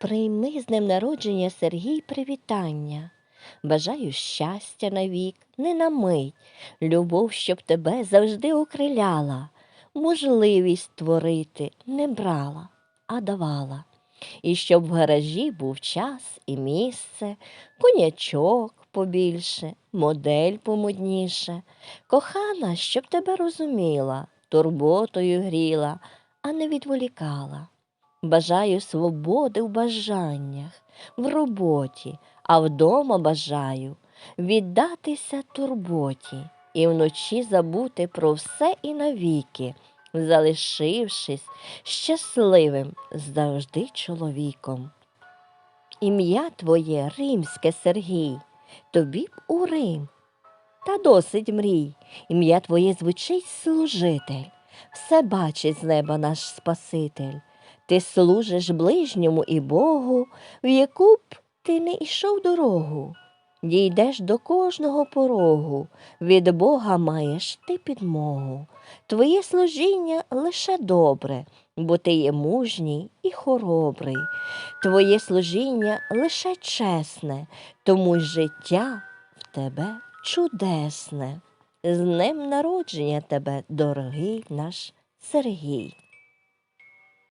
Прийми з днем народження Сергій привітання. Бажаю щастя навік, не на мить, любов, щоб тебе завжди укриляла, можливість творити не брала, а давала. І щоб в гаражі був час і місце, конячок побільше, модель помодніше, кохана, щоб тебе розуміла, турботою гріла, а не відволікала. Бажаю свободи в бажаннях, в роботі, а вдома бажаю віддатися турботі і вночі забути про все і навіки, залишившись щасливим завжди чоловіком. Ім'я твоє римське Сергій, тобі б у Рим. Та досить мрій, ім'я твоє звучить служитель, все бачить з неба наш Спаситель. Ти служиш ближньому і Богу, в яку б ти не йшов дорогу. Дійдеш до кожного порогу, від Бога маєш ти підмогу. Твоє служіння лише добре, бо ти є мужній і хоробрий. Твоє служіння лише чесне, тому життя в тебе чудесне. З днем народження тебе, дорогий наш Сергій.